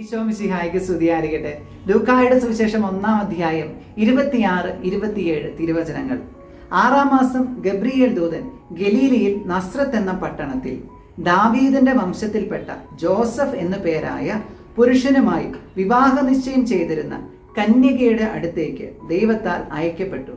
ഈശോ സ്തുതി സ്തുതിയായിരിക്കട്ടെ. ലൂക്കായുടെ സുവിശേഷം ഒന്നാം അധ്യായം ഇരുപത്തിയാറ് ഇരുപത്തിയേഴ് തിരുവചനങ്ങൾ. ആറാം മാസം ഗബ്രിയേൽ ദൂതൻ ഗലീലിയിൽ നസ്രത്ത് എന്ന പട്ടണത്തിൽ ദാവീദിന്റെ വംശത്തിൽപ്പെട്ട ജോസഫ് എന്നു പേരായ പുരുഷനുമായി വിവാഹ നിശ്ചയം ചെയ്തിരുന്ന കന്യകയുടെ അടുത്തേക്ക് ദൈവത്താൽ അയക്കപ്പെട്ടു.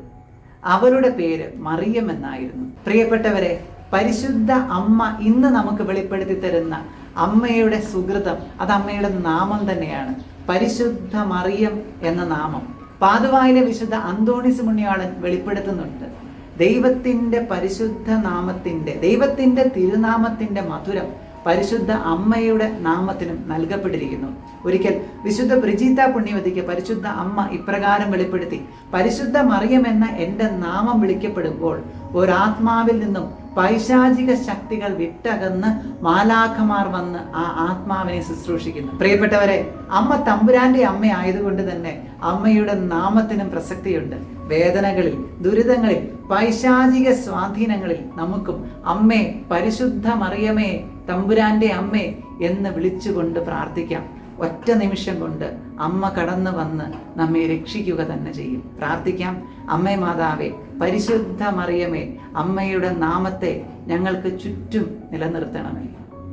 അവരുടെ പേര് മറിയം എന്നായിരുന്നു. പ്രിയപ്പെട്ടവരെ പരിശുദ്ധ അമ്മ ഇന്ന് നമുക്ക് വെളിപ്പെടുത്തി തരുന്ന അമ്മയുടെ സുഹൃതം അത് അമ്മയുടെ നാമം തന്നെയാണ്. പരിശുദ്ധ മറിയം എന്ന നാമം. പാതുവായിലെ വിശുദ്ധ അന്തോണിസ് മുണ്യാളൻ വെളിപ്പെടുത്തുന്നുണ്ട്. ദൈവത്തിന്റെ പരിശുദ്ധ നാമത്തിന്റെ ദൈവത്തിന്റെ തിരുനാമത്തിന്റെ മധുരം പരിശുദ്ധ അമ്മയുടെ നാമത്തിനും നൽകപ്പെട്ടിരിക്കുന്നു. ഒരിക്കൽ വിശുദ്ധ ബ്രിജീത്ത പുണ്യവതിക്ക് പരിശുദ്ധ അമ്മ ഇപ്രകാരം വെളിപ്പെടുത്തി പരിശുദ്ധ മറിയം എന്ന എന്റെ നാമം വിളിക്കപ്പെടുമ്പോൾ ഒരാത്മാവിൽ നിന്നും പൈശാചിക ശക്തികൾ വിട്ടകന്ന് മാലാഖമാർ വന്ന് ആ ആത്മാവിനെ ശുശ്രൂഷിക്കുന്നു. പ്രിയപ്പെട്ടവരെ അമ്മ തമ്പുരാന്റെ അമ്മ ആയതുകൊണ്ട് തന്നെ അമ്മയുടെ നാമത്തിനും പ്രസക്തിയുണ്ട്. വേദനകളിൽ ദുരിതങ്ങളിൽ പൈശാചിക സ്വാധീനങ്ങളിൽ നമുക്കും അമ്മേ പരിശുദ്ധ മറിയമേ തമ്പുരാന്റെ അമ്മേ എന്ന് വിളിച്ചുകൊണ്ട് പ്രാർത്ഥിക്കാം. ഒറ്റ നിമിഷം കൊണ്ട് അമ്മ കടന്നു വന്ന് നമ്മെ രക്ഷിക്കുക തന്നെ ചെയ്യും. പ്രാർത്ഥിക്കാം. അമ്മേ മാതാവേ പരിശുദ്ധ മറിയമേ അമ്മയുടെ നാമത്തെ ഞങ്ങൾക്ക് ചുറ്റും നിലനിർത്തണമേ.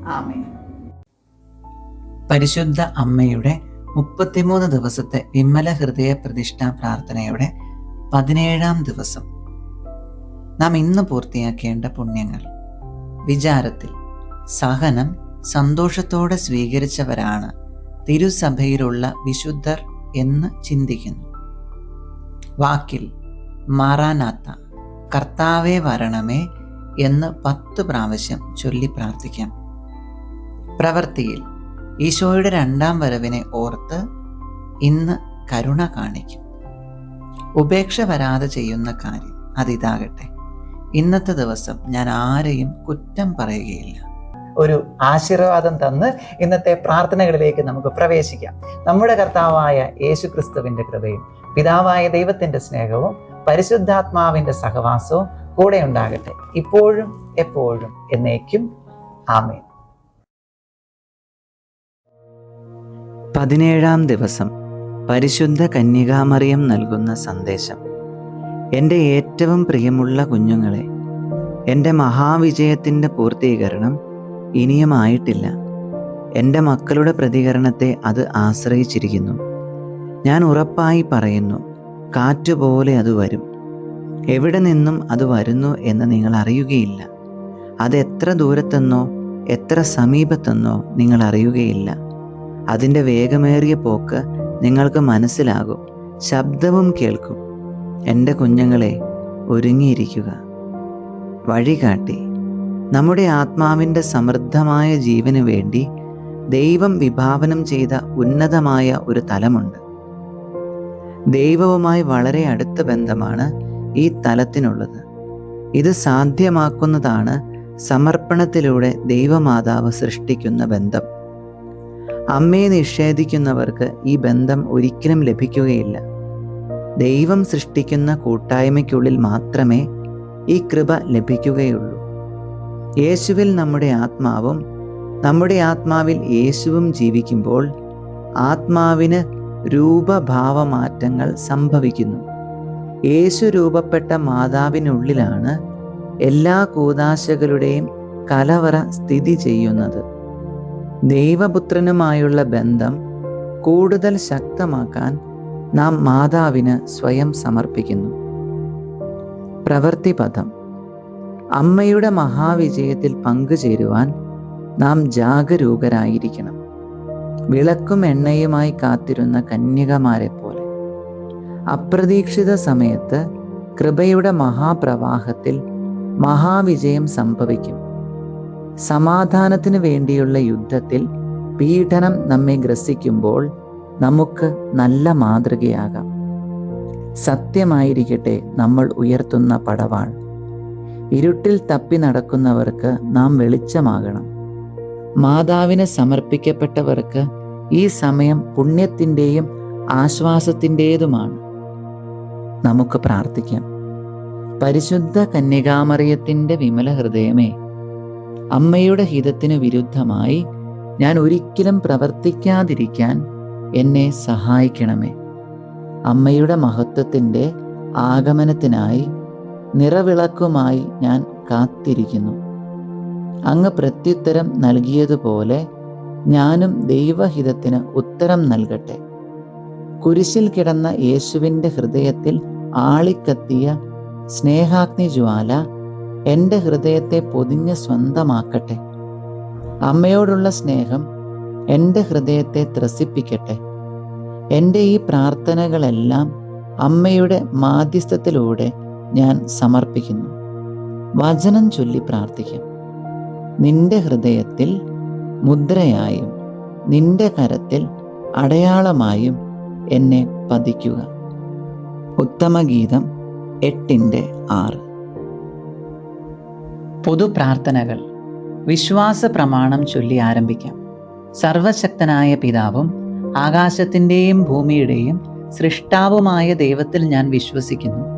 ആമേ പരിശുദ്ധ അമ്മയുടെ മുപ്പത്തിമൂന്ന് ദിവസത്തെ വിമല ഹൃദയ പ്രതിഷ്ഠാ പ്രാർത്ഥനയുടെ പതിനേഴാം ദിവസം. നാം ഇന്ന് പൂർത്തിയാക്കേണ്ട പുണ്യങ്ങൾ. വിചാരത്തിൽ സഹനം സന്തോഷത്തോടെ സ്വീകരിച്ചവരാണ് തിരുസഭയിലുള്ള വിശുദ്ധർ എന്ന് ചിന്തിക്കുന്നു. വാക്കിൽ മാറാനാത്ത കർത്താവെ വരണമേ എന്ന് പത്ത് പ്രാവശ്യം ചൊല്ലി പ്രാർത്ഥിക്കാം. പ്രവൃത്തിയിൽ ഈശോയുടെ രണ്ടാം വരവിനെ ഓർത്ത് ഇന്ന് കരുണ കാണിക്കും. ഉപേക്ഷ വരാതെ ചെയ്യുന്ന കാര്യം അതിതാകട്ടെ. ഇന്നത്തെ ദിവസം ഞാൻ ആരെയും കുറ്റം പറയുകയില്ല. ഒരു ആശീർവാദം തന്ന് ഇന്നത്തെ പ്രാർത്ഥനകളിലേക്ക് നമുക്ക് പ്രവേശിക്കാം. നമ്മുടെ കർത്താവായ യേശു ക്രിസ്തുവിന്റെ കൃപയും പിതാവായ ദൈവത്തിന്റെ സ്നേഹവും പരിശുദ്ധാത്മാവിന്റെ സഹവാസവും കൂടെ ഉണ്ടാകട്ടെ. ഇപ്പോഴും എപ്പോഴും എന്നേക്കും. ആമേൻ. പതിനേഴാം ദിവസം പരിശുദ്ധ കന്യകാമറിയം നൽകുന്ന സന്ദേശം. എന്റെ ഏറ്റവും പ്രിയമുള്ള കുഞ്ഞുങ്ങളെ എന്റെ മഹാവിജയത്തിന്റെ പൂർത്തീകരണം ഇനിയുമായിട്ടില്ല. എന്റെ മക്കളുടെ പ്രതികരണത്തെ അത് ആശ്രയിച്ചിരിക്കുന്നു. ഞാൻ ഉറപ്പായി പറയുന്നു കാറ്റുപോലെ അത് വരും. എവിടെ നിന്നും അത് വരുന്നു എന്ന് നിങ്ങൾ അറിയുകയില്ല. അത് എത്ര ദൂരത്തെന്നോ എത്ര സമീപത്തെന്നോ നിങ്ങൾ അറിയുകയില്ല. അതിന്റെ വേഗമേറിയ പോക്ക് നിങ്ങൾക്ക് മനസ്സിലാകും ശബ്ദവും കേൾക്കും. എന്റെ കുഞ്ഞുങ്ങളെ ഒരുങ്ങിയിരിക്കുക. വഴികാട്ടി. നമ്മുടെ ആത്മാവിന്റെ സമൃദ്ധമായ ജീവന് വേണ്ടി ദൈവം വിഭാവനം ചെയ്ത ഉന്നതമായ ഒരു തലമുണ്ട്. ദൈവവുമായി വളരെ അടുത്ത ബന്ധമാണ് ഈ തലത്തിനുള്ളത്. ഇത് സാധ്യമാക്കുന്നതാണ് സമർപ്പണത്തിലൂടെ ദൈവമാതാവ് സൃഷ്ടിക്കുന്ന ബന്ധം. അമ്മയെ നിഷേധിക്കുന്നവർക്ക് ഈ ബന്ധം ഒരിക്കലും ലഭിക്കുകയില്ല. ദൈവം സൃഷ്ടിക്കുന്ന കൂട്ടായ്മയ്ക്കുള്ളിൽ മാത്രമേ ഈ കൃപ ലഭിക്കുകയുള്ളൂ. യേശുവിൽ നമ്മുടെ ആത്മാവും നമ്മുടെ ആത്മാവിൽ യേശുവും ജീവിക്കുമ്പോൾ ആത്മാവിന് രൂപഭാവമാറ്റങ്ങൾ സംഭവിക്കുന്നു. യേശു രൂപപ്പെട്ട മാതാവിനുള്ളിലാണ് എല്ലാ കൂതാശകളുടെയും കലവറ സ്ഥിതി ചെയ്യുന്നത്. ദൈവപുത്രനുമായുള്ള ബന്ധം കൂടുതൽ ശക്തമാക്കാൻ നാം മാതാവിന് സ്വയം സമർപ്പിക്കുന്നു. പ്രവൃത്തിപഥം. അമ്മയുടെ മഹാവിജയത്തിൽ പങ്കുചേരുവാൻ നാം ജാഗരൂകരായിരിക്കണം. വിളക്കും എണ്ണയുമായി കാത്തിരുന്ന കന്യകമാരെ പോലെ അപ്രതീക്ഷിത സമയത്ത് കൃപയുടെ മഹാപ്രവാഹത്തിൽ മഹാവിജയം സംഭവിക്കും. സമാധാനത്തിന് വേണ്ടിയുള്ള യുദ്ധത്തിൽ പീഡനം നമ്മെ ഗ്രസിക്കുമ്പോൾ നമുക്ക് നല്ല മാതൃകയാകാം. സത്യമായിരിക്കട്ടെ നമ്മൾ ഉയർത്തുന്ന പടവാൾ. ഇരുട്ടിൽ തപ്പി നടക്കുന്നവർക്ക് നാം വെളിച്ചമാകണം. മാതാവിന് സമർപ്പിക്കപ്പെട്ടവർക്ക് ഈ സമയം പുണ്യത്തിന്റെയും ആശ്വാസത്തിന്റെതുമാണ്. നമുക്ക് പ്രാർത്ഥിക്കാം. പരിശുദ്ധ കന്യകാമറിയത്തിന്റെ വിമല ഹൃദയമേ അമ്മയുടെ ഹിതത്തിനു വിരുദ്ധമായി ഞാൻ ഒരിക്കലും പ്രവർത്തിക്കാതിരിക്കാൻ എന്നെ സഹായിക്കണമേ. അമ്മയുടെ മഹത്വത്തിന്റെ ആഗമനത്തിനായി നിറവിളക്കുമായി ഞാൻ കാത്തിരിക്കുന്നു. അങ്ങ് പ്രത്യുത്തരം നൽകിയതുപോലെ ഞാനും ദൈവഹിതത്തിന് ഉത്തരം നൽകട്ടെ. കുരിശിൽ കിടന്ന യേശുവിന്റെ ഹൃദയത്തിൽ ആളിക്കത്തിയ സ്നേഹാഗ്നി ജ്വാല എന്റെ ഹൃദയത്തെ പൊതിഞ്ഞ് സ്വന്തമാക്കട്ടെ. അമ്മയോടുള്ള സ്നേഹം എന്റെ ഹൃദയത്തെ ത്രസിപ്പിക്കട്ടെ. എന്റെ ഈ പ്രാർത്ഥനകളെല്ലാം അമ്മയുടെ മാധ്യസ്ഥത്തിലൂടെ ഞാൻ സമർപ്പിക്കുന്നു. വചനം ചൊല്ലി പ്രാർത്ഥിക്കാം. നിന്റെ ഹൃദയത്തിൽ മുദ്രയായും നിന്റെ കരത്തിൽ അടയാളമായും എന്നെ പതിക്കുക. ഉത്തമഗീതം എട്ടിന്റെ ആറ്. പൊതുപ്രാർത്ഥനകൾ. വിശ്വാസ പ്രമാണം ചൊല്ലി ആരംഭിക്കാം. സർവശക്തനായ പിതാവും ആകാശത്തിന്റെയും ഭൂമിയുടെയും സൃഷ്ടാവുമായ ദൈവത്തിൽ ഞാൻ വിശ്വസിക്കുന്നു.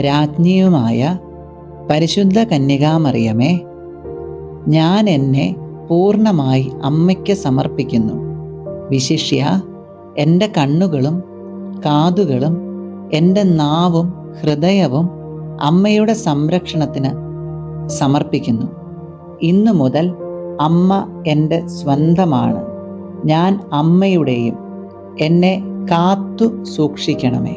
രാജ്ഞിയുമായ പരിശുദ്ധ കന്യകാമറിയമേ ഞാൻ എന്നെ പൂർണമായി അമ്മയ്ക്ക് സമർപ്പിക്കുന്നു. വിശിഷ്യ എന്റെ കണ്ണുകളും കാതുകളും എന്റെ നാവും ഹൃദയവും അമ്മയുടെ സംരക്ഷണത്തിന് സമർപ്പിക്കുന്നു. ഇന്നു മുതൽ അമ്മ എന്റെ സ്വന്തമാണ്. ഞാൻ അമ്മയുടെയും എന്നെ കാത്തു സൂക്ഷിക്കണമേ.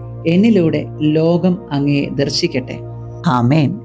എന്നിലൂടെ ലോകം അങ്ങയെ ദർശിക്കട്ടെ. ആമേൻ.